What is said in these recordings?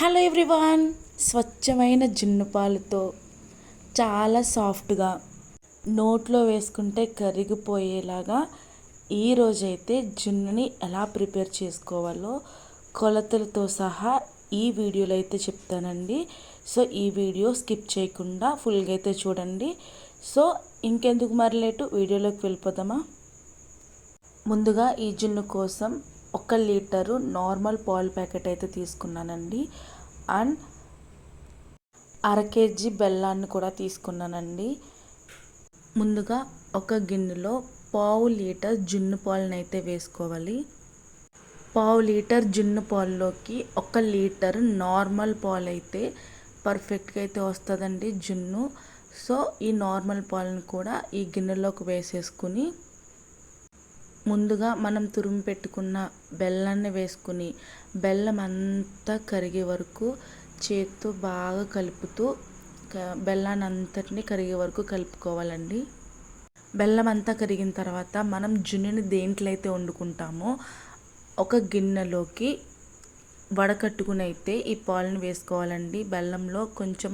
Hello everyone స్వచ్ఛమైన జున్ను పాలతో చాలా సాఫ్ట్గా నోట్లో వేసుకుంటే కరిగిపోయేలాగా ఈరోజైతే జున్నుని ఎలా ప్రిపేర్ చేసుకోవాలో కొలతలతో సహా ఈ వీడియోలో అయితే చెప్తానండి. సో ఈ వీడియో స్కిప్ చేయకుండా ఫుల్గా అయితే చూడండి. సో ఇంకెందుకు మరి లేటు? వీడియోలోకి వెళ్ళిపోదామా? ముందుగా ఈ జున్ను కోసం ఒక లీటరు నార్మల్ పాల్ ప్యాకెట్ అయితే తీసుకున్నానండి. అండ్ అర కేజీ బెల్లాన్ని కూడా తీసుకున్నానండి. ముందుగా ఒక గిన్నెలో పావు లీటర్ జున్ను పాలను అయితే వేసుకోవాలి. పావు లీటర్ జున్ను పాల్లోకి ఒక లీటర్ నార్మల్ పాలు అయితే పర్ఫెక్ట్గా అయితే వస్తుందండి జున్ను. సో ఈ నార్మల్ పాలను కూడా ఈ గిన్నెలోకి వేసేసుకుని ముందుగా మనం తురుము పెట్టుకున్న బెల్లాన్ని వేసుకుని బెల్లం అంతా కరిగే వరకు చేత్తో బాగా కలుపుతూ బెల్లాన్ని అంతటిని కరిగే వరకు కలుపుకోవాలండి. బెల్లం అంతా కరిగిన తర్వాత మనం జున్నుని దేంట్లో అయితే వండుకుంటామో ఒక గిన్నెలోకి వడకట్టుకుని అయితే ఈ పాలను వేసుకోవాలండి. బెల్లంలో కొంచెం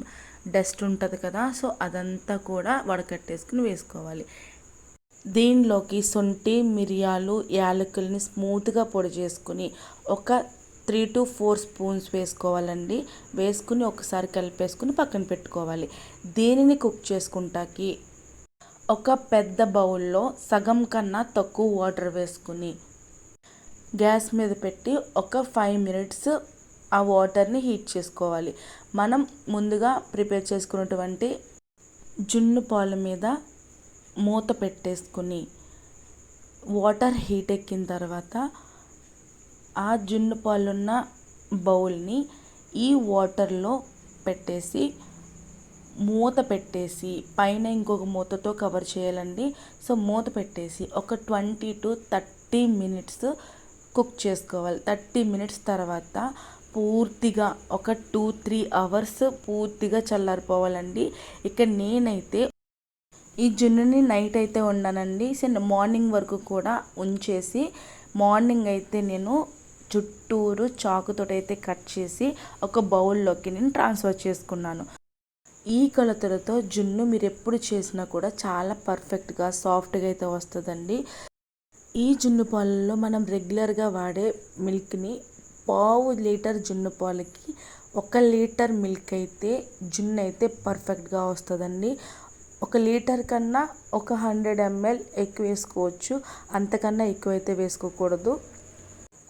డస్ట్ ఉంటుంది కదా సో అదంతా కూడా వడకట్టేసుకుని వేసుకోవాలి. దీనిలోకి శొంఠి మిరియాలు యాలకుల్ని స్మూత్గా పొడి చేసుకుని ఒక త్రీ టు ఫోర్ స్పూన్స్ వేసుకోవాలండి. వేసుకుని ఒకసారి కలిపేసుకుని పక్కన పెట్టుకోవాలి. దీనిని కుక్ చేసుకుంటాకి ఒక పెద్ద బౌల్లో సగం కన్నా తక్కువ వాటర్ వేసుకుని గ్యాస్ మీద పెట్టి ఒక ఫైవ్ మినిట్స్ ఆ వాటర్ని హీట్ చేసుకోవాలి. మనం ముందుగా ప్రిపేర్ చేసుకున్నటువంటి జున్ను పాల మీద మూత పెట్టేసుకుని వాటర్ హీట్ ఎక్కిన తర్వాత ఆ జున్ను పాలున్న బౌల్ని ఈ వాటర్లో పెట్టేసి మూత పెట్టేసి పైన ఇంకొక మూతతో కవర్ చేయాలండి. సో మూత పెట్టేసి ఒక twenty to thirty minutes cook చేసుకోవాలి. థర్టీ మినిట్స్ తర్వాత పూర్తిగా ఒక టూ త్రీ అవర్స్ పూర్తిగా చల్లారిపోవాలండి. ఇక్కడ నేనైతే ఈ జున్నుని నైట్ అయితే వండానండి. మార్నింగ్ వరకు కూడా ఉంచేసి మార్నింగ్ అయితే నేను చుట్టూరు చాకుతో అయితే కట్ చేసి ఒక బౌల్లోకి నేను ట్రాన్స్ఫర్ చేసుకున్నాను. ఈ కొలతలతో జున్ను మీరు ఎప్పుడు చేసినా కూడా చాలా పర్ఫెక్ట్గా సాఫ్ట్గా అయితే వస్తుందండి. ఈ జున్ను పాలలో మనం రెగ్యులర్గా వాడే మిల్క్ని పావు లీటర్ జున్ను పాలకి ఒక లీటర్ మిల్క్ అయితే జున్ను అయితే పర్ఫెక్ట్గా వస్తుందండి. ఒక లీటర్ కన్నా ఒక హండ్రెడ్ ఎంఎల్ ఎక్కువ వేసుకోవచ్చు. అంతకన్నా ఎక్కువైతే వేసుకోకూడదు.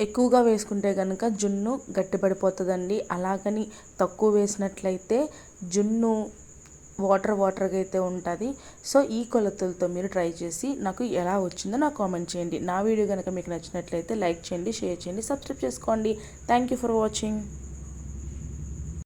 ఎక్కువగా వేసుకుంటే కనుక జున్ను గట్టిపడిపోతుందండి. అలాగని తక్కువ వేసినట్లయితే జున్ను వాటర్ వాటర్గా అయితే ఉంటుంది. సో ఈ కొలతలతో మీరు ట్రై చేసి నాకు ఎలా వచ్చిందో నాకు కామెంట్ చేయండి. నా వీడియో కనుక మీకు నచ్చినట్లయితే లైక్ చేయండి షేర్ చేయండి సబ్స్క్రైబ్ చేసుకోండి. Thank you for watching.